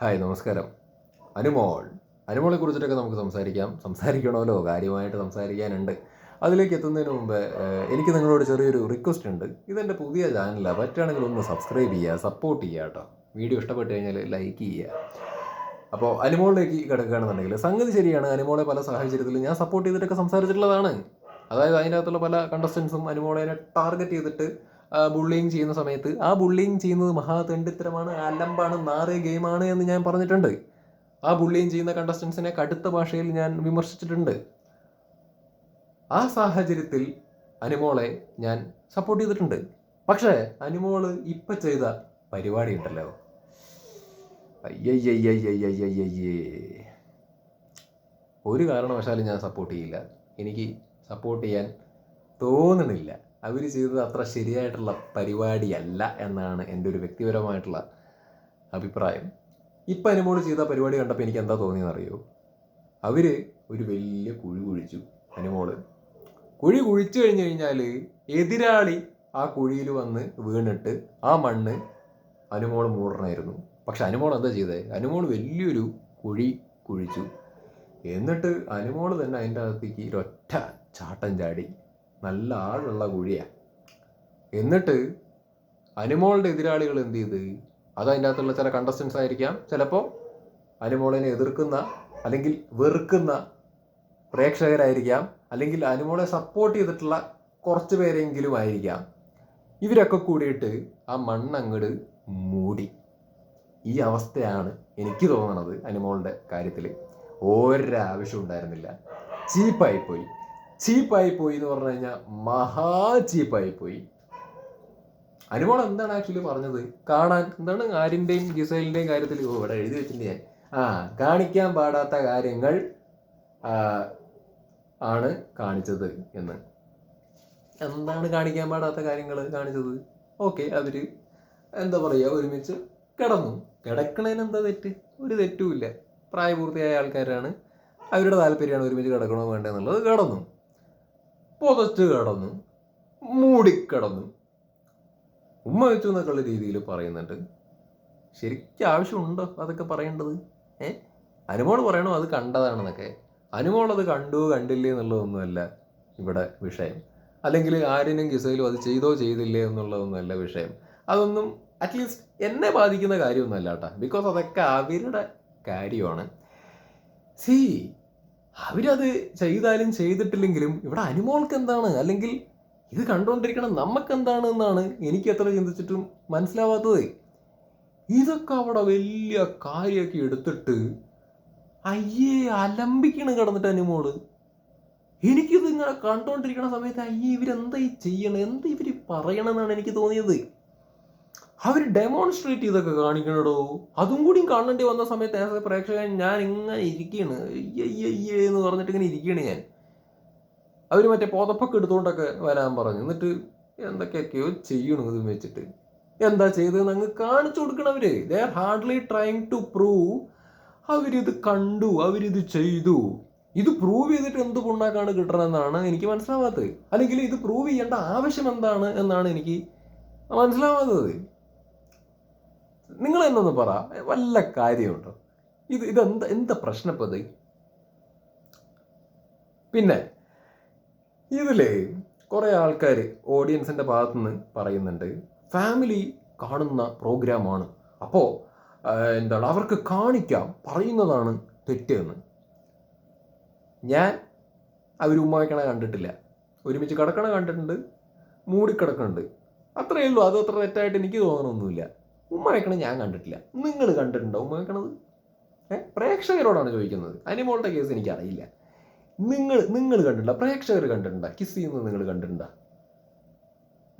Hi നമസ്കാരം. അനുമോൾ. അനുമോളെ കുറിച്ചിട്ടൊക്കെ നമുക്ക് സംസാരിക്കാം. സംസാരിക്കണമല്ലോ കാര്യമായിട്ട് സംസാരിക്കാനുണ്ട്. അതിലേക്ക് എത്തുന്നതിന് മുമ്പ് എനിക്ക് നിങ്ങളോട് ചെറിയൊരു റിക്വസ്റ്റ് ഉണ്ട്. ഇതെന്റെ പുതിയ ചാനലാണ് പറ്റുകയാണെങ്കിൽ ഒന്ന് സബ്സ്ക്രൈബ് ചെയ്യുക സപ്പോർട്ട് ചെയ്യുക കേട്ടോ. വീഡിയോ ഇഷ്ടപ്പെട്ട് കഴിഞ്ഞാൽ ലൈക്ക് ചെയ്യുക. അപ്പോൾ അനുമോളിലേക്ക് കിടക്കുകയാണെന്നുണ്ടെങ്കിൽ സംഗതി ശരിയാണ്. അനുമോളെ പല സാഹചര്യത്തിലും ഞാൻ സപ്പോർട്ട് ചെയ്തിട്ടൊക്കെ സംസാരിച്ചിട്ടുള്ളതാണ്. അതായത് അതിന്റെ അകത്തുള്ള പല കണ്ടസ്റ്റൻസും അനുമോളെ ടാർഗറ്റ് ചെയ്തിട്ട് ബുള്ളിങ് ചെയ്യുന്ന സമയത്ത്. ആ ബുള്ളിങ് ചെയ്യുന്നത് മഹാതെണ്ടിത്തരമാണ് അലമ്പാണ് നാറ് ഗെയിമാണ് എന്ന് ഞാൻ പറഞ്ഞിട്ടുണ്ട്. ആ ബുള്ളിങ് ചെയ്യുന്ന കണ്ടസ്റ്റൻസിനെ കടുത്ത ഭാഷയിൽ ഞാൻ വിമർശിച്ചിട്ടുണ്ട്. ആ സാഹചര്യത്തിൽ അനുമോളെ ഞാൻ സപ്പോർട്ട് ചെയ്തിട്ടുണ്ട്. പക്ഷേ അനുമോൾ ഇപ്പം ചെയ്ത പരിപാടി ഉണ്ടല്ലോ. അയ്യയ്യയ്യയ്യയ്യയ്യേ ഒരു കാരണവശാലും ഞാൻ സപ്പോർട്ട് ചെയ്യില്ല. എനിക്ക് സപ്പോർട്ട് ചെയ്യാൻ തോന്നണില്ല. അവർ ചെയ്തത് അത്ര ശരിയായിട്ടുള്ള പരിപാടിയല്ല എന്നാണ് എന്റെ ഒരു വ്യക്തിപരമായിട്ടുള്ള അഭിപ്രായം. ഇപ്പം അനുമോൾ ചെയ്ത പരിപാടി കണ്ടപ്പോൾ എനിക്ക് എന്താ തോന്നിയെന്നറിയോ? അവർ ഒരു വലിയ കുഴി കുഴിച്ചു അനുമോൾ. കുഴി കുഴിച്ചു കഴിഞ്ഞു കഴിഞ്ഞാൽ എതിരാളി ആ കുഴിയിൽ വന്ന് വീണിട്ട് ആ മണ്ണ് അനുമോൾ മൂടണമായിരുന്നു പക്ഷെ അനുമോൾ എന്താ ചെയ്തത് അനുമോൾ വലിയൊരു കുഴി കുഴിച്ചു. എന്നിട്ട് അനുമോൾ തന്നെ അതിന്റെ അകത്തേക്ക് ഒരൊറ്റ ചാട്ടം ചാടി നല്ല ആഴുള്ള കുഴിയാണ് എന്നിട്ട് അനുമോളുടെ എതിരാളികൾ എന്ത് ചെയ്ത്? അത് അതിന്റെ അകത്തുള്ള ചില കണ്ടസ്റ്റൻസ് ആയിരിക്കാം. ചിലപ്പോൾ അനുമോളിനെ എതിർക്കുന്ന അല്ലെങ്കിൽ വെറുക്കുന്ന പ്രേക്ഷകരായിരിക്കാം. അല്ലെങ്കിൽ അനുമോളെ സപ്പോർട്ട് ചെയ്തിട്ടുള്ള കുറച്ച് പേരെങ്കിലും ആയിരിക്കാം. ഇവരൊക്കെ കൂടിയിട്ട് ആ മണ്ണങ്ങട് മൂടി. ഈ അവസ്ഥയാണ് എനിക്ക് തോന്നണത് അനുമോളുടെ കാര്യത്തിൽ ഒരാവശ്യം ഉണ്ടായിരുന്നില്ല. ചീപ്പായി പോയി ചീപ്പായി പോയി എന്ന് പറഞ്ഞു കഴിഞ്ഞാൽ മഹാ ചീപ്പായി പോയി അനുമോൾ എന്താണ് ആക്ച്വലി പറഞ്ഞത്? കാണാൻ എന്താണ് ആരിന്റെയും ഗിസൈലിന്റെയും കാര്യത്തിൽ? ഇവിടെ എഴുതി വെച്ചിട്ടുണ്ട് ഞാൻ. ആ കാണിക്കാൻ പാടാത്ത കാര്യങ്ങൾ ആണ് കാണിച്ചത് എന്ന്. എന്താണ് കാണിക്കാൻ പാടാത്ത കാര്യങ്ങൾ കാണിച്ചത്? ഓക്കെ അവർ എന്താ പറയുക ഒരുമിച്ച് കിടന്നു. കിടക്കണതിന് എന്താ തെറ്റ്? ഒരു തെറ്റുമില്ല പ്രായപൂർത്തിയായ ആൾക്കാരാണ്. അവരുടെ താല്പര്യമാണ് ഒരുമിച്ച് കിടക്കണോ വേണ്ടതെന്നുള്ളത് കിടന്നു. പുതച്ച് കിടന്നു മൂടിക്കിടന്നു. ഉമ്മ വെച്ചു എന്നൊക്കെയുള്ള രീതിയിൽ പറയുന്നുണ്ട്. ശരിക്കും ആവശ്യമുണ്ടോ അതൊക്കെ പറയേണ്ടത്? ഏ? അനുമോൾ പറയണോ അത് കണ്ടതാണെന്നൊക്കെ? അനുമോൾ അത് കണ്ടു കണ്ടില്ലേ എന്നുള്ളതൊന്നുമല്ല ഇവിടെ വിഷയം. അല്ലെങ്കിൽ ആരിനും ഗിസയിലും അത് ചെയ്തോ ചെയ്തില്ലേ എന്നുള്ളതൊന്നുമല്ല വിഷയം. അതൊന്നും അറ്റ്ലീസ്റ്റ് എന്നെ ബാധിക്കുന്ന കാര്യമൊന്നുമല്ല കേട്ടോ. ബിക്കോസ് അതൊക്കെ അവരുടെ കാര്യമാണ്. സി അവരത് ചെയ്താലും ചെയ്തിട്ടില്ലെങ്കിലും ഇവിടെ അനുമോൾക്ക് എന്താണ് അല്ലെങ്കിൽ ഇത് കണ്ടുകൊണ്ടിരിക്കണം നമുക്ക് എന്താണ് എന്നാണ് എനിക്ക് എത്ര ചിന്തിച്ചിട്ടും മനസ്സിലാവാത്തത്. ഇതൊക്കെ അവിടെ വലിയ കാര്യമൊക്കെ എടുത്തിട്ട് അയ്യേ അലമ്പിക്കണ് കിടന്നിട്ട് അനുമോൾ. എനിക്കിത് ഇങ്ങനെ കണ്ടുകൊണ്ടിരിക്കണ സമയത്ത് അയ്യേ ഇവരെന്താ ഈ ചെയ്യണം? എന്താ ഇവർ പറയണമെന്നാണ് എനിക്ക് തോന്നിയത്? അവർ ഡെമോൺസ്ട്രേറ്റ് ചെയ്തൊക്കെ കാണിക്കണടോ? അതും കൂടി കാണേണ്ടി വന്ന സമയത്ത് ആസ് എ പ്രേക്ഷകൻ ഞാൻ ഇങ്ങനെ ഇരിക്കുകയാണ് എന്ന് പറഞ്ഞിട്ട് ഇങ്ങനെ ഇരിക്കുകയാണ് ഞാൻ. അവർ മറ്റേ പുതപ്പൊക്കെ എടുത്തുകൊണ്ടൊക്കെ വരാൻ പറഞ്ഞു. എന്നിട്ട് എന്തൊക്കെയൊക്കെയോ ചെയ്യണു ഇത് വെച്ചിട്ട്. എന്താ ചെയ്തതെന്ന് അങ്ങ് കാണിച്ചു കൊടുക്കണവര് they are hardly trying to prove അവരിത് കണ്ടു അവരിത് ചെയ്തു. ഇത് പ്രൂവ് ചെയ്തിട്ട് എന്ത് പുണ്ണാക്കാണ് കിട്ടണമെന്നാണ് എനിക്ക് മനസ്സിലാവാത്തത്. അല്ലെങ്കിൽ ഇത് പ്രൂവ് ചെയ്യേണ്ട ആവശ്യം എന്താണ് എന്നാണ് എനിക്ക് മനസ്സിലാവാത്തത്. നിങ്ങൾ എന്നൊന്ന് പറ. വല്ല കാര്യമുണ്ടോ? ഇത് ഇതെന്താ എന്താ പ്രശ്നപ്പത് പിന്നെ ഇതിലെ കുറേ ആൾക്കാർ ഓഡിയൻസിന്റെ ഭാഗത്തുനിന്ന് പറയുന്നുണ്ട് ഫാമിലി കാണുന്ന പ്രോഗ്രാമാണ് അപ്പോൾ എന്താണ് അവർക്ക് കാണിക്കാം പറയുന്നതാണ് തെറ്റെന്ന് ഞാൻ അവർ ഉമ്മാക്കണ കണ്ടിട്ടില്ല. ഒരുമിച്ച് കിടക്കണ കണ്ടിട്ടുണ്ട് മൂടിക്കിടക്കുന്നുണ്ട് അത്രയേ ഉള്ളൂ. അത് അത്ര തെറ്റായിട്ട് എനിക്ക് തോന്നണമൊന്നുമില്ല ഉമ്മ ഞാൻ കണ്ടിട്ടില്ല. നിങ്ങൾ കണ്ടിട്ടുണ്ടോ ഉമ്മ വെക്കണത് ഏഹ് പ്രേക്ഷകരോടാണ് ചോദിക്കുന്നത്. അനിമോളുടെ കേസ് എനിക്കറിയില്ല. നിങ്ങൾ നിങ്ങൾ കണ്ടിട്ടുണ്ടോ? പ്രേക്ഷകർ കണ്ടിട്ടുണ്ടോ? കിസ് ചെയ്യുന്നത് നിങ്ങൾ കണ്ടിട്ടുണ്ടോ?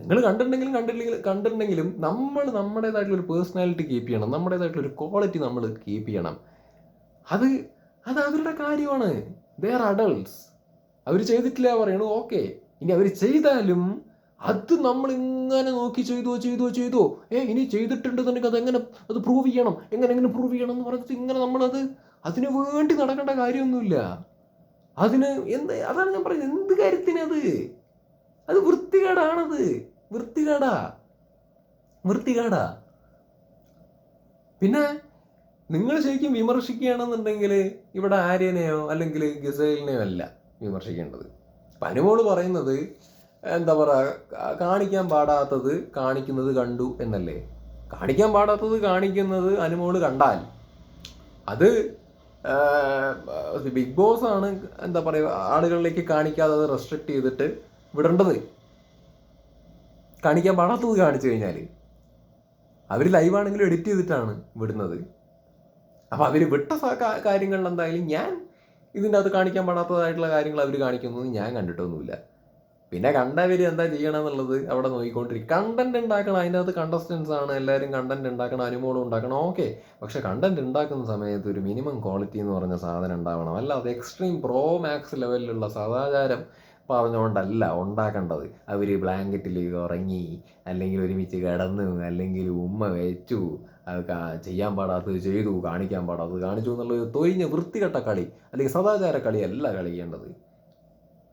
നിങ്ങൾ കണ്ടിട്ടുണ്ടെങ്കിലും കണ്ടിട്ടില്ലെങ്കിലും കണ്ടിട്ടുണ്ടെങ്കിലും നമ്മൾ നമ്മുടേതായിട്ടുള്ള ഒരു പേഴ്സണാലിറ്റി കീപ്പ് ചെയ്യണം. നമ്മുടേതായിട്ടുള്ള ഒരു ക്വാളിറ്റി നമ്മൾ കീപ്പ് ചെയ്യണം. അത് അത് അവരുടെ കാര്യമാണ്. ദേ ആർ അഡൾട്ട്സ് അവർ ചെയ്തിട്ടില്ല പറയണു ഓക്കെ ഇനി അവർ ചെയ്താലും അത് നമ്മൾ ഇങ്ങനെ നോക്കി ചെയ്തോ ചെയ്തോ ചെയ്തോ. ഏ ഇനി ചെയ്തിട്ടുണ്ടെന്നുണ്ടെങ്കിൽ എങ്ങനെ അത് പ്രൂവ് ചെയ്യണം? എങ്ങനെ എങ്ങനെ പ്രൂവ് ചെയ്യണം എന്ന് പറഞ്ഞിട്ട് ഇങ്ങനെ നമ്മളത് അതിന് വേണ്ടി നടക്കേണ്ട കാര്യമൊന്നുമില്ല. അതിന് എന്ത് അതാണ് ഞാൻ പറയുന്നത്. എന്ത് കാര്യത്തിനത്? അത് വൃത്തികേടാണത്. വൃത്തികേടാ. വൃത്തികേടാ. പിന്നെ നിങ്ങൾ ശരിക്കും വിമർശിക്കുകയാണെന്നുണ്ടെങ്കിൽ ഇവിടെ ആര്യനെയോ അല്ലെങ്കിൽ ഗസേലിനെയോ അല്ല വിമർശിക്കേണ്ടത്. ഇപ്പം അനുമോൾ പറയുന്നത് എന്താ പറയുക കാണിക്കാൻ പാടാത്തത് കാണിക്കുന്നത് കണ്ടു എന്നല്ലേ? കാണിക്കാൻ പാടാത്തത് കാണിക്കുന്നത് അനുമോൾ കണ്ടാൽ അത് ബിഗ് ബോസ് ആണ് എന്താ പറയുക ആളുകളിലേക്ക് കാണിക്കാതെ അത് റെസ്ട്രിക്ട് ചെയ്തിട്ട് വിടേണ്ടത്. കാണിക്കാൻ പാടാത്തത് കാണിച്ചു കഴിഞ്ഞാൽ അവർ ലൈവാണെങ്കിലും എഡിറ്റ് ചെയ്തിട്ടാണ് വിടുന്നത്. അപ്പോൾ അവർ വിട്ട കാര്യങ്ങളിൽ എന്തായാലും ഞാൻ ഇതിന്റെ അകത്ത് കാണിക്കാൻ പാടാത്തതായിട്ടുള്ള കാര്യങ്ങൾ അവർ കാണിക്കുന്നത് ഞാൻ കണ്ടിട്ടൊന്നുമില്ല. പിന്നെ കണ്ടവർ എന്താ ചെയ്യണം എന്നുള്ളത് അവിടെ നോക്കിക്കൊണ്ടിരിക്കും കണ്ടന്റ് ഉണ്ടാക്കണം അതിന്റെ അകത്ത് കണ്ടസ്റ്റൻസ് ആണ് എല്ലാവരും കണ്ടന്റ് ഉണ്ടാക്കണം അനുമോളം ഉണ്ടാക്കണം ഓക്കെ പക്ഷെ കണ്ടന്റ് ഉണ്ടാക്കുന്ന സമയത്ത് ഒരു മിനിമം ക്വാളിറ്റി എന്ന് പറഞ്ഞ സാധനം ഉണ്ടാവണം. അല്ല അത് എക്സ്ട്രീം പ്രോ മാക്സ് ലെവലിലുള്ള സദാചാരം പറഞ്ഞുകൊണ്ടല്ല ഉണ്ടാക്കേണ്ടത്. അവർ ബ്ലാങ്കറ്റിൽ ഉറങ്ങി അല്ലെങ്കിൽ ഒരുമിച്ച് കിടന്നു അല്ലെങ്കിൽ ഉമ്മ വെച്ചു അത് ചെയ്യാൻ പാടാത്തത് ചെയ്തു കാണിക്കാൻ പാടാത്തത് കാണിച്ചു എന്നുള്ളത് തൊഴിഞ്ഞ വൃത്തികെട്ട കളി അല്ലെങ്കിൽ സദാചാര കളിയല്ല കളിക്കേണ്ടത്.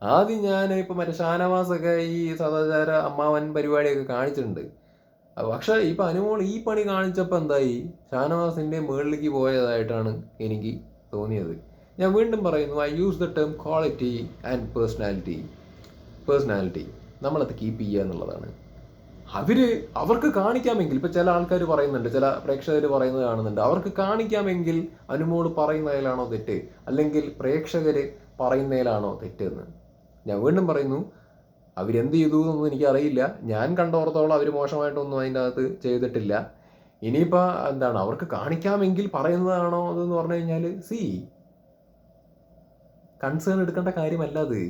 ആദ്യം ഞാൻ ഇപ്പം മറ്റേ ഷാനവാസൊക്കെ ഈ സദാചാര അമ്മാവൻ പരിപാടിയൊക്കെ കാണിച്ചിട്ടുണ്ട്. പക്ഷെ ഇപ്പം അനുമോൾ ഈ പണി കാണിച്ചപ്പോൾ എന്തായി? ഷാനവാസിന്റെ മുകളിലേക്ക് പോയതായിട്ടാണ് എനിക്ക് തോന്നിയത്. ഞാൻ വീണ്ടും പറയുന്നു I use the term quality and personality personality നമ്മളത് കീപ്പ് ചെയ്യുക എന്നുള്ളതാണ്. അവർ അവർക്ക് കാണിക്കാമെങ്കിൽ ഇപ്പൊ ചില ആൾക്കാർ പറയുന്നുണ്ട് ചില പ്രേക്ഷകർ പറയുന്നത് കാണുന്നുണ്ട് അവർക്ക് കാണിക്കാമെങ്കിൽ അനുമോൾ പറയുന്നതിലാണോ തെറ്റ്? അല്ലെങ്കിൽ പ്രേക്ഷകര് പറയുന്നതിലാണോ തെറ്റെന്ന്? ഞാൻ വീണ്ടും പറയുന്നു അവരെന്ത് ചെയ്തു എന്നൊന്നും എനിക്കറിയില്ല. ഞാൻ കണ്ടോർത്തോളം അവർ മോശമായിട്ടൊന്നും അതിന്റെ അകത്ത് ചെയ്തിട്ടില്ല. ഇനിയിപ്പോൾ എന്താണ് അവർക്ക് കാണിക്കാമെങ്കിൽ പറയുന്നതാണോ അതെന്ന് പറഞ്ഞു കഴിഞ്ഞാൽ സി കൺസേൺ എടുക്കേണ്ട കാര്യമല്ല അത്.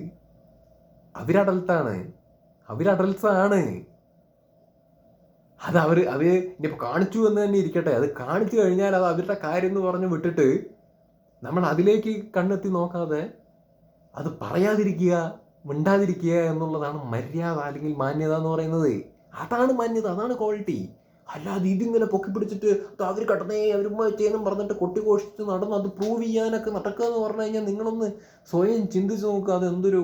അവരഡൽട്ടാണ്. അവരഡൽട്സ് ആണ് അത് അവർ അവർ ഇനിയിപ്പോൾ കാണിച്ചു എന്ന് തന്നെ ഇരിക്കട്ടെ. അത് കാണിച്ചു കഴിഞ്ഞാൽ അത് അവരുടെ കാര്യം എന്ന് പറഞ്ഞ് വിട്ടിട്ട് നമ്മൾ അതിലേക്ക് കണ്ണെത്തി നോക്കാതെ അത് പറയാതിരിക്കുക. മിണ്ടാതിരിക്കുക എന്നുള്ളതാണ് മര്യാദ അല്ലെങ്കിൽ മാന്യത എന്ന് പറയുന്നത്. അതാണ് മാന്യത അതാണ് ക്വാളിറ്റി അല്ലാതെ ഇതിങ്ങനെ പൊക്കി പിടിച്ചിട്ട് അവർ കടന്നേ അവർ ചെയ്യുന്നു പറഞ്ഞിട്ട് കൊട്ടിഘോഷിച്ച് നടന്ന് അത് പ്രൂവ് ചെയ്യാനൊക്കെ നടക്കുക എന്ന് പറഞ്ഞു കഴിഞ്ഞാൽ നിങ്ങളൊന്ന് സ്വയം ചിന്തിച്ച് നോക്കുക അത് എന്തൊരു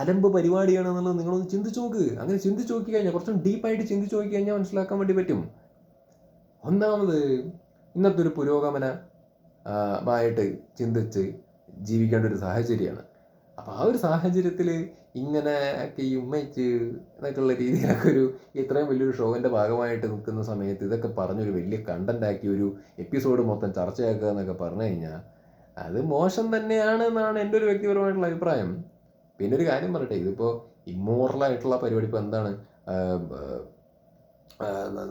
അലമ്പ് പരിപാടിയാണ് എന്നുള്ളത് നിങ്ങളൊന്ന് ചിന്തിച്ച് നോക്ക്. അങ്ങനെ ചിന്തിച്ച് നോക്കി കഴിഞ്ഞാൽ കുറച്ചും ഡീപ്പായിട്ട് ചിന്തിച്ച് നോക്കി കഴിഞ്ഞാൽ മനസ്സിലാക്കാൻ വേണ്ടി പറ്റും. ഒന്നാമത് ഇന്നത്തെ ഒരു പുരോഗമന ആയിട്ട് ചിന്തിച്ച് ജീവിക്കേണ്ട ഒരു സാഹചര്യമാണ്. അപ്പോൾ ആ ഒരു സാഹചര്യത്തിൽ ഇങ്ങനെ ഒക്കെ ഈ ഉമ്മയ്ക്ക് എന്നൊക്കെയുള്ള രീതിയിലൊക്കെ ഒരു ഇത്രയും വലിയൊരു ഷോവിന്റെ ഭാഗമായിട്ട് നിൽക്കുന്ന സമയത്ത് ഇതൊക്കെ പറഞ്ഞൊരു വലിയ കണ്ടന്റ് ആക്കി ഒരു എപ്പിസോഡ് മൊത്തം ചർച്ചയാക്കുക എന്നൊക്കെ പറഞ്ഞു കഴിഞ്ഞാൽ അത് മോശം തന്നെയാണ് എന്നാണ് എന്റെ ഒരു വ്യക്തിപരമായിട്ടുള്ള അഭിപ്രായം. പിന്നെ ഒരു കാര്യം പറയട്ടെ ഇതിപ്പോൾ ഇമ്മോറലായിട്ടുള്ള പരിപാടി ഇപ്പോൾ എന്താണ്?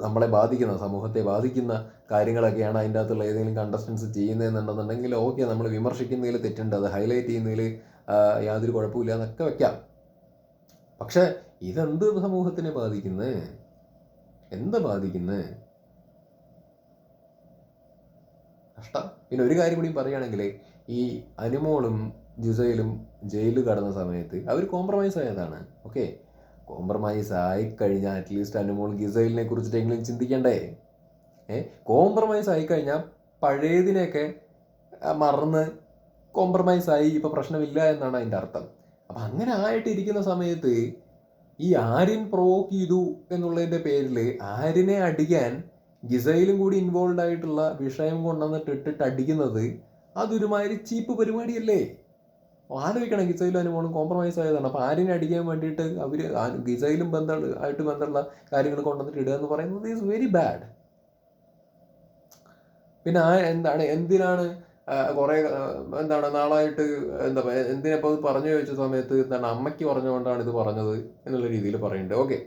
നമ്മളെ ബാധിക്കുന്ന സമൂഹത്തെ ബാധിക്കുന്ന കാര്യങ്ങളൊക്കെയാണ് അതിന്റെ അകത്തുള്ള ഏതെങ്കിലും കണ്ടസ്റ്റൻസ് ചെയ്യുന്നതെന്നുണ്ടെന്നുണ്ടെങ്കിൽ ഓക്കെ നമ്മൾ വിമർശിക്കുന്നതിൽ തെറ്റുണ്ട് അത് ഹൈലൈറ്റ് ചെയ്യുന്നതിൽ യാതൊരു കുഴപ്പമില്ല എന്നൊക്കെ വെക്കാം. പക്ഷെ ഇതെന്ത് സമൂഹത്തിനെ ബാധിക്കുന്നേ? എന്താ ബാധിക്കുന്നേ? കഷ്ടം. പിന്നെ ഒരു കാര്യം കൂടി പറയുകയാണെങ്കിൽ ഈ അനുമോളും ജുസയിലും ജയിലിൽ കടന്ന സമയത്ത് അവർ കോംപ്രമൈസ് ആയതാണ്. ഓക്കെ കോംപ്രമൈസ് ആയി കഴിഞ്ഞാൽ അറ്റ്ലീസ്റ്റ് അനുമോൾ ഗിസൈലിനെ കുറിച്ചിട്ടെങ്കിലും ചിന്തിക്കണ്ടേ? ഏ? കോംപ്രമൈസ് ആയി കഴിഞ്ഞാൽ പഴയതിനെയൊക്കെ മറന്ന് കോംപ്രമൈസ് ആയി ഇപ്പോൾ പ്രശ്നമില്ല എന്നാണ് അതിന്റെ അർത്ഥം. അപ്പൊ അങ്ങനെ ആയിട്ട് ഇരിക്കുന്ന സമയത്ത് ഈ ആര്യൻ പ്രൊവോക്ക് ചെയ്തു എന്നുള്ളതിന്റെ പേരിൽ ആര്യനെ അടിക്കാൻ ഗിസയിലും കൂടി ഇൻവോൾവ് ആയിട്ടുള്ള വിഷയം കൊണ്ടുവന്നിട്ട് ഇട്ടിട്ട് അടിക്കുന്നത് അതൊരുമാതിരി ചീപ്പ് പരിപാടിയല്ലേ? ആലോചിക്കണം ഗിസയിലും അനുമോളും കോംപ്രമൈസ് ആയതാണ്. അപ്പൊ ആര്യനെ അടിക്കാൻ വേണ്ടിയിട്ട് അവർ ഗിസയിലും ബന്ധ ആയിട്ട് ബന്ധമുള്ള കാര്യങ്ങൾ കൊണ്ടുവന്നിട്ട് ഇടുക എന്ന് പറയുന്നത് ഈസ് വെരി ബാഡ് പിന്നെ ആ എന്താണ് എന്തിനാണ് കുറേ എന്താണ് നാളായിട്ട് എന്താ എന്തിനപ്പോൾ അത് പറഞ്ഞു ചോദിച്ച സമയത്ത് എന്താണ് അമ്മയ്ക്ക് പറഞ്ഞുകൊണ്ടാണ് ഇത് പറഞ്ഞത് എന്നുള്ള രീതിയിൽ പറയുന്നുണ്ട്. ഓക്കെ.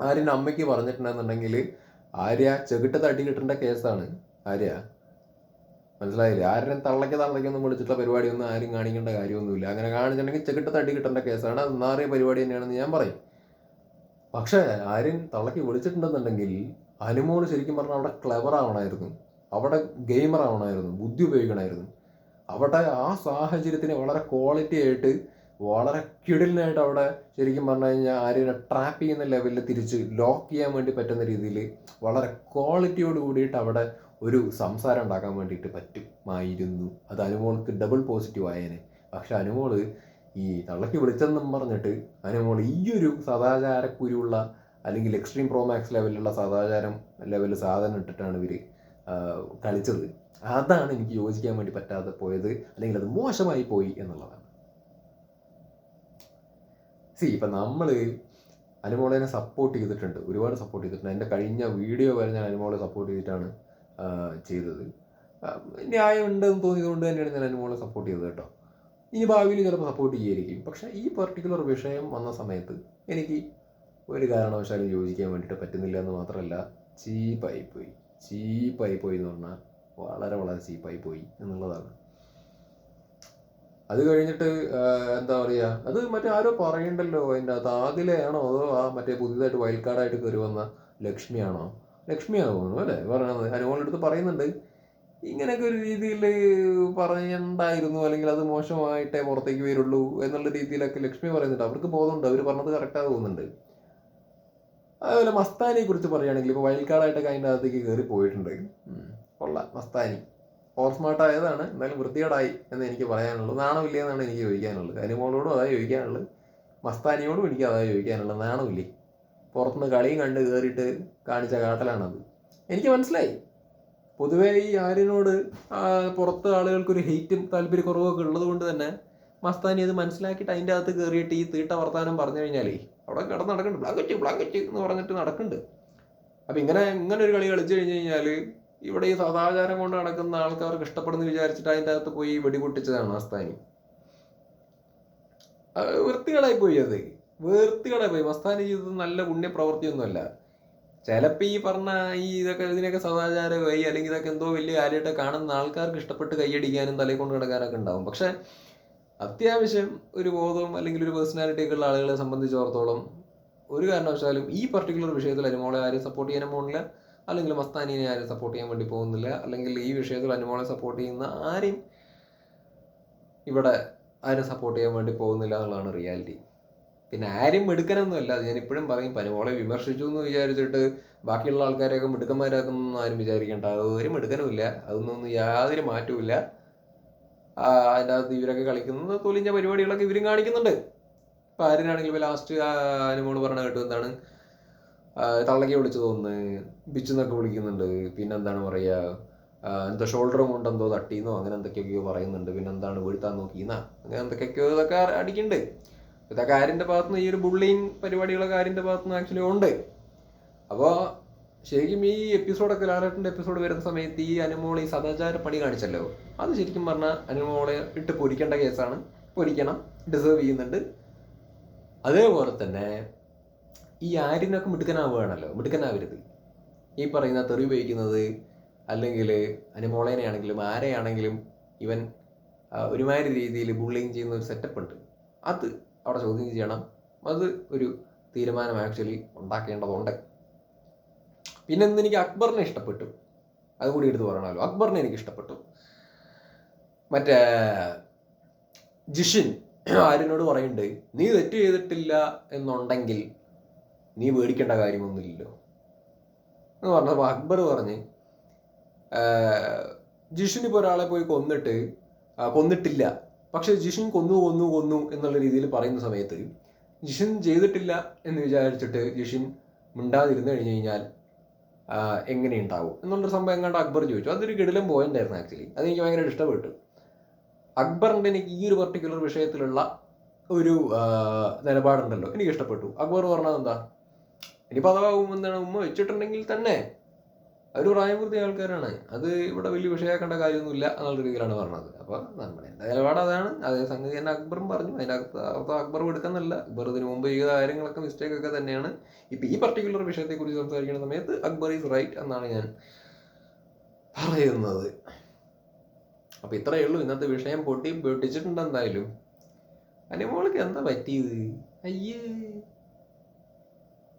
ആര്യൻ അമ്മയ്ക്ക് പറഞ്ഞിട്ടുണ്ടെന്നുണ്ടെങ്കിൽ ആര്യ ചെകിട്ട തട്ടി കിട്ടേണ്ട കേസാണ്. ആര്യ മനസ്സിലായില്ലേ? ആരും തള്ളയ്ക്ക് തള്ളയ്ക്കൊന്നും വിളിച്ചിട്ടുള്ള പരിപാടിയൊന്നും ആരും കാണിക്കേണ്ട കാര്യമൊന്നുമില്ല. അങ്ങനെ കാണിച്ചിട്ടുണ്ടെങ്കിൽ ചെകിട്ട തട്ടി കിട്ടേണ്ട കേസാണ്. അത് നാറിയ പരിപാടി തന്നെയാണെന്ന് ഞാൻ പറയും. പക്ഷേ ആരും തള്ളയ്ക്ക് വിളിച്ചിട്ടുണ്ടെന്നുണ്ടെങ്കിൽ അനുമോൾ ശരിക്കും പറഞ്ഞാൽ അവിടെ ക്ലെവർ ആവണമായിരുന്നു അവിടെ ഗെയിമർ ആവണമായിരുന്നു ബുദ്ധി ഉപയോഗിക്കണമായിരുന്നു. അവിടെ ആ സാഹചര്യത്തിന് വളരെ ക്വാളിറ്റി ആയിട്ട് വളരെ കിടിലിനായിട്ട് അവിടെ ശരിക്കും പറഞ്ഞു കഴിഞ്ഞാൽ ആര്യനെ ട്രാപ്പ് ചെയ്യുന്ന ലെവലിൽ തിരിച്ച് ലോക്ക് ചെയ്യാൻ വേണ്ടി പറ്റുന്ന രീതിയിൽ വളരെ ക്വാളിറ്റിയോട് കൂടിയിട്ട് അവിടെ ഒരു സംസാരം ഉണ്ടാക്കാൻ വേണ്ടിയിട്ട് പറ്റുമായിരുന്നു. അത് അനുമോൾക്ക് ഡബിൾ പോസിറ്റീവ് ആയേനെ. പക്ഷെ അനുമോൾ ഈ തള്ളക്ക് വിളിച്ചെന്നും പറഞ്ഞിട്ട് അനുമോൾ ഈ ഒരു സദാചാരക്കുരുള്ള അല്ലെങ്കിൽ എക്സ്ട്രീം പ്രോമാക്സ് ലെവലിലുള്ള സദാചാരം ലെവലിൽ സാധനം ഇട്ടിട്ടാണ് ഇവർ കളിച്ചത്. അതാണ് എനിക്ക് യോജിക്കാൻ വേണ്ടി പറ്റാതെ പോയത് അല്ലെങ്കിൽ അത് മോശമായി പോയി എന്നുള്ളതാണ്. സി ഇപ്പം നമ്മൾ അനുമോളേനെ സപ്പോർട്ട് ചെയ്തിട്ടുണ്ട്. ഒരുപാട് സപ്പോർട്ട് ചെയ്തിട്ടുണ്ട്. എന്റെ കഴിഞ്ഞ വീഡിയോ വരെ ഞാൻ അനുമോളെ സപ്പോർട്ട് ചെയ്തിട്ടാണ് ചെയ്തത്. ന്യായമുണ്ടെന്ന് തോന്നിയതുകൊണ്ട് തന്നെയാണ് ഞാൻ അനുമോളെ സപ്പോർട്ട് ചെയ്തത് കേട്ടോ. ഇനി ഭാവിയിൽ ചിലപ്പോൾ സപ്പോർട്ട് ചെയ്യായിരിക്കും. പക്ഷേ ഈ പർട്ടിക്കുലർ വിഷയം വന്ന സമയത്ത് എനിക്ക് ഒരു കാരണവശാലും യോജിക്കാൻ വേണ്ടിയിട്ട് പറ്റുന്നില്ല എന്ന് മാത്രമല്ല ചീപ്പായി പോയി ചീപ്പായി പോയി എന്ന് പറഞ്ഞാൽ വളരെ വളരെ ചീപ്പായി പോയി എന്നുള്ളതാണ്. അത് കഴിഞ്ഞിട്ട് എന്താ പറയുക അത് മറ്റേ ആരോ പറയണ്ടല്ലോ അതിന്റെ അകത്ത് ആദിലയാണോ അതോ ആ മറ്റേ പുതിയതായിട്ട് വൈൽഡ് കാർഡായിട്ട് കയറി വന്ന ലക്ഷ്മിയാണോ? ലക്ഷ്മിയാണോ തോന്നുന്നു അല്ലേ? പറയണത്. അനുഭവങ്ങളെടുത്ത് പറയുന്നുണ്ട്. ഇങ്ങനെയൊക്കെ ഒരു രീതിയിൽ പറയണ്ടായിരുന്നു അല്ലെങ്കിൽ അത് മോശമായിട്ടേ പുറത്തേക്ക് വരുള്ളൂ എന്നുള്ള രീതിയിലൊക്കെ ലക്ഷ്മി പറയുന്നുണ്ട്. അവർക്ക് ബോധമുണ്ട്. അവർ പറഞ്ഞത് കറക്റ്റാണ് തോന്നുന്നുണ്ട്. അതുപോലെ മസ്താനിയെ കുറിച്ച് പറയുകയാണെങ്കിൽ ഇപ്പോൾ വൈൽഡ് കാർഡായിട്ടൊക്കെ അതിന്റെ അകത്തേക്ക് കയറി പോയിട്ടുണ്ട്. കൊള്ള. മസ്താനി. ഓർ സ്മാർട്ട് ആയതാണ് എന്നാലും വൃത്തികേടായി എന്ന് എനിക്ക് പറയാനുള്ളത്. നാണമില്ല എന്നാണ് എനിക്ക് ചോദിക്കാനുള്ളത്. അനുമോളോടും അതാ ചോദിക്കാനുള്ളത്. മസ്താനിയോടും എനിക്ക് അതാ ചോദിക്കാനുള്ളത്. നാണമില്ലേ പുറത്തുനിന്ന് കളിയും കണ്ട് കയറിയിട്ട് കാണിച്ച കാട്ടലാണത്. എനിക്ക് മനസ്സിലായി. പൊതുവേ ഈ ആര്യനോട് പുറത്ത് ആളുകൾക്കൊരു ഹെയ്റ്റും താല്പര്യക്കുറവൊക്കെ ഉള്ളത് കൊണ്ട് തന്നെ മസ്താനി അത് മനസ്സിലാക്കിയിട്ട് അതിന്റെ അകത്ത് കയറിയിട്ട് ഈ തീട്ട വർത്താനം പറഞ്ഞു കഴിഞ്ഞാലേ അവിടെ കിടന്ന് നടക്കുന്നുണ്ട് ബ്ലാങ്കറ്റ് ബ്ലാങ്കറ്റ് എന്ന് പറഞ്ഞിട്ട് നടക്കുന്നുണ്ട് അപ്പം ഇങ്ങനെ ഇങ്ങനെ ഒരു കളി കളിച്ചു കഴിഞ്ഞു കഴിഞ്ഞാൽ ഇവിടെ ഈ സദാചാരം കൊണ്ട് നടക്കുന്ന ആൾക്കാർക്ക് ഇഷ്ടപ്പെടുന്നു വിചാരിച്ചിട്ട് അതിന്റെ അകത്ത് പോയി വെടിപൊട്ടിച്ചതാണ് മസ്താനി. വൃത്തികളായി പോയി അത്. വൃത്തികേടായി പോയി. മസ്താനി ചെയ്തത് നല്ല പുണ്യപ്രവൃത്തിയൊന്നുമല്ല. ചിലപ്പോൾ ഈ പറഞ്ഞ ഈ ഇതൊക്കെ ഇതിനൊക്കെ സദാചാരമായി അല്ലെങ്കിൽ ഇതൊക്കെ എന്തോ വലിയ കാര്യമായിട്ട് കാണുന്ന ആൾക്കാർക്ക് ഇഷ്ടപ്പെട്ട് കൈയടിക്കാനും തലയിൽ കൊണ്ട് കിടക്കാനൊക്കെ ഉണ്ടാവും. പക്ഷെ അത്യാവശ്യം ഒരു ബോധവും അല്ലെങ്കിൽ ഒരു പേഴ്സണാലിറ്റി ഒക്കെ ഉള്ള ആളുകളെ സംബന്ധിച്ചിടത്തോളം ഒരു കാരണവശാലും ഈ പർട്ടിക്കുലർ വിഷയത്തിൽ അനുമോളെ ആരും സപ്പോർട്ട് ചെയ്യാനും പോകുന്നില്ല. അല്ലെങ്കിൽ മസ്താനീനെ ആരും സപ്പോർട്ട് ചെയ്യാൻ വേണ്ടി പോകുന്നില്ല. അല്ലെങ്കിൽ ഈ വിഷയത്തിൽ അനുമോളെ സപ്പോർട്ട് ചെയ്യുന്ന ആരെയും ഇവിടെ ആരും സപ്പോർട്ട് ചെയ്യാൻ വേണ്ടി പോകുന്നില്ല എന്നുള്ളതാണ് റിയാലിറ്റി പിന്നെ ആരും മിടുക്കനൊന്നുമല്ല. ഞാൻ ഇപ്പോഴും പറയും. പനിമോളെ വിമർശിച്ചു എന്ന് വിചാരിച്ചിട്ട് ബാക്കിയുള്ള ആൾക്കാരെയൊക്കെ മിടുക്കന്മാരാക്കുന്നൊന്നും ആരും വിചാരിക്കേണ്ട. അത് ഒരു മിടുക്കനുമില്ല. അതൊന്നും യാതൊരു മാറ്റവുമില്ല. ആ, അതിന്റെ അകത്ത് ഇവരൊക്കെ കളിക്കുന്നത് തൊലിഞ്ഞ പരിപാടികളൊക്കെ ഇവരും കാണിക്കുന്നുണ്ട്. ഇപ്പം ആര്യനാണെങ്കിൽ ഇപ്പോൾ ലാസ്റ്റ് അനുമോൾ പറഞ്ഞ കേട്ടു എന്താണ്? തള്ളക്കി വിളിച്ചു തോന്നുന്നു ബിച്ചെന്നൊക്കെ വിളിക്കുന്നുണ്ട്. പിന്നെ എന്താണ് പറയുക എന്താ ഷോൾഡറും കൊണ്ട് എന്തോ തട്ടിന്നോ അങ്ങനെ എന്തൊക്കെയൊക്കെയോ പറയുന്നുണ്ട്. പിന്നെ എന്താണ് വീഴ്ത്താൻ നോക്കിയെന്നാ അങ്ങനെ എന്തൊക്കെയൊക്കെയോ ഇതൊക്കെ അടിക്കുന്നുണ്ട്. ഇതൊക്കെ ആരിന്റെ ഭാഗത്തുനിന്ന് ഈ ഒരു ബുള്ളിങ് പരിപാടികളൊക്കെ ആരിന്റെ ഭാഗത്തുനിന്ന് ആക്ച്വലി ഉണ്ട്. അപ്പോൾ ശരിക്കും ഈ എപ്പിസോഡൊക്കെ ലാലേട്ടന്റെ എപ്പിസോഡ് വരുന്ന സമയത്ത് ഈ അനുമോൾ ഈ സദാചാര പണി കാണിച്ചല്ലോ? അത് ശരിക്കും പറഞ്ഞാൽ അനുമോളെ ഇട്ട് പൊരിക്കേണ്ട കേസാണ്. പൊരിക്കണം. ഡിസേർവ് ചെയ്യുന്നുണ്ട്. അതേപോലെ തന്നെ ഈ ആര്യനൊക്കെ മിടുക്കനാവുകയാണല്ലോ. മിടുക്കനാവരുത്. ഈ പറയുന്ന തെറി ഉപയോഗിക്കുന്നത് അല്ലെങ്കിൽ അനുമോളേനെയാണെങ്കിലും ആരെയാണെങ്കിലും ഇവൻ ഒരുമാതിരി രീതിയിൽ ബുള്ളിങ് ചെയ്യുന്ന ഒരു സെറ്റപ്പ് ഉണ്ട്. അത് അവിടെ ചോദ്യം ചെയ്യണം. അത് ഒരു തീരുമാനം ആക്ച്വലി ഉണ്ടാക്കേണ്ടതുണ്ട്. പിന്നെ ഇന്ന് എനിക്ക് അക്ബറിനെ ഇഷ്ടപ്പെട്ടു. അതുകൂടി എടുത്ത് പറയണമല്ലോ. അക്ബറിനെ എനിക്ക് ഇഷ്ടപ്പെട്ടു. മറ്റേ ജിഷിൻ ആര്യനോട് പറയുന്നുണ്ട് നീ തെറ്റ് ചെയ്തിട്ടില്ല എന്നുണ്ടെങ്കിൽ നീ പേടിക്കേണ്ട കാര്യമൊന്നുമില്ലല്ലോ. എന്ന് പറഞ്ഞപ്പോൾ അക്ബർ പറഞ്ഞ് ജിഷിൻ ഇപ്പോൾ ഒരാളെ പോയി കൊന്നിട്ട് കൊന്നിട്ടില്ല. പക്ഷെ ജിഷിൻ കൊന്നു കൊന്നു കൊന്നു എന്നുള്ള രീതിയിൽ പറയുന്ന സമയത്ത് ജിഷിൻ ചെയ്തിട്ടില്ല എന്ന് വിചാരിച്ചിട്ട് ജിഷിൻ മിണ്ടാതിരുന്നു കഴിഞ്ഞു കഴിഞ്ഞാൽ ആ, എങ്ങനെയുണ്ടാവും എന്നുള്ളൊരു സംഭവം എങ്ങാണ്ട് അക്ബർ ചോദിച്ചു. അതൊരു കിടിലം പോയിന്റ് ആയിരുന്നു ആക്ച്വലി അതെനിക്ക് ഭയങ്കര ഇഷ്ടപ്പെട്ടു. അക്ബറിന്റെ എനിക്ക് ഈ ഒരു പർട്ടിക്കുലർ വിഷയത്തിലുള്ള ഒരു നിലപാടുണ്ടല്ലോ. എനിക്ക് ഇഷ്ടപ്പെട്ടു. അക്ബർ പറഞ്ഞത് എന്താ ഇനിയിപ്പോൾ അഥവാ എന്താണ് ഉമ്മ വെച്ചിട്ടുണ്ടെങ്കിൽ തന്നെ അവർ പ്രായപൂർത്തി ആൾക്കാരാണ്. അത് ഇവിടെ വലിയ വിഷയമാക്കേണ്ട കാര്യമൊന്നുമില്ല എന്നുള്ള രീതിയിലാണ് പറഞ്ഞത്. അപ്പോൾ നമ്മുടെ എന്റെ നിലപാട് അതാണ്. അതേ സംഗതി തന്നെ അക്ബറും പറഞ്ഞു. അതിനകത്ത് അർത്ഥം അക്ബർ എടുക്കുന്നില്ല. അക്ബർ ഇതിനു മുമ്പ് ചെയ്ത കാര്യങ്ങളൊക്കെ മിസ്റ്റേക്ക് ഒക്കെ തന്നെയാണ്. ഇപ്പം ഈ പർട്ടിക്കുലർ വിഷയത്തെക്കുറിച്ച് സംസാരിക്കുന്ന സമയത്ത് അക്ബർ ഈസ് റൈറ്റ് എന്നാണ് ഞാൻ പറയുന്നത്. അപ്പോൾ ഇത്രയേ ഉള്ളൂ. ഇന്നത്തെ വിഷയം പൊട്ടി പൊട്ടിച്ചിട്ടുണ്ട് എന്തായാലും. അനിമോൾക്ക് എന്താ പറ്റിയത്? അയ്യേ.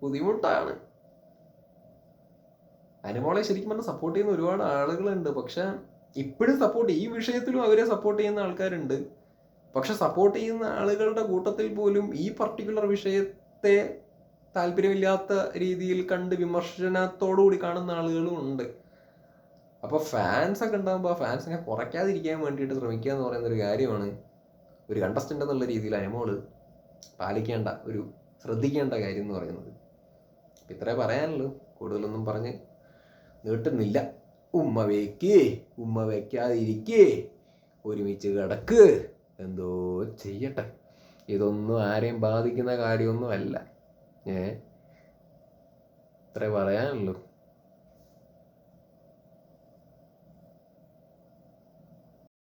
ബുദ്ധിമുട്ടാണ്. അനിമോളെ ശരിക്കും പറഞ്ഞാൽ സപ്പോർട്ട് ചെയ്യുന്ന ഒരുപാട് ആളുകളുണ്ട്. പക്ഷെ ഇപ്പോഴും സപ്പോർട്ട് ഈ വിഷയത്തിലും അവരെ സപ്പോർട്ട് ചെയ്യുന്ന ആൾക്കാരുണ്ട്. പക്ഷെ സപ്പോർട്ട് ചെയ്യുന്ന ആളുകളുടെ കൂട്ടത്തിൽ പോലും ഈ പർട്ടിക്കുലർ വിഷയത്തെ താല്പര്യമില്ലാത്ത രീതിയിൽ കണ്ട് വിമർശനത്തോടുകൂടി കാണുന്ന ആളുകളും ഉണ്ട്. അപ്പോൾ ഫാൻസ് ഒക്കെ ഉണ്ടാകുമ്പോൾ ഫാൻസിനെ കുറയ്ക്കാതിരിക്കാൻ വേണ്ടിയിട്ട് ശ്രമിക്കുക എന്ന് പറയുന്ന ഒരു കാര്യമാണ്. ഒരു കണ്ടസ്റ്റന്റ് എന്നുള്ള രീതിയിൽ അനുമോൾ പാലിക്കേണ്ട ഒരു ശ്രദ്ധിക്കേണ്ട കാര്യം എന്ന് പറയുന്നത്. ഇത്രേ പറയാനുള്ളൂ. കൂടുതലൊന്നും പറഞ്ഞ് നീട്ടുന്നില്ല. ഉമ്മ വയ്ക്ക് ഉമ്മ വയ്ക്കാതിരിക്കേ ഒരുമിച്ച് കിടക്ക്. എന്തോ ചെയ്യട്ടെ. ഇതൊന്നും ആരെയും ബാധിക്കുന്ന കാര്യമൊന്നുമല്ല. ഏ? ഇത്രേ പറയാനുള്ളൂ.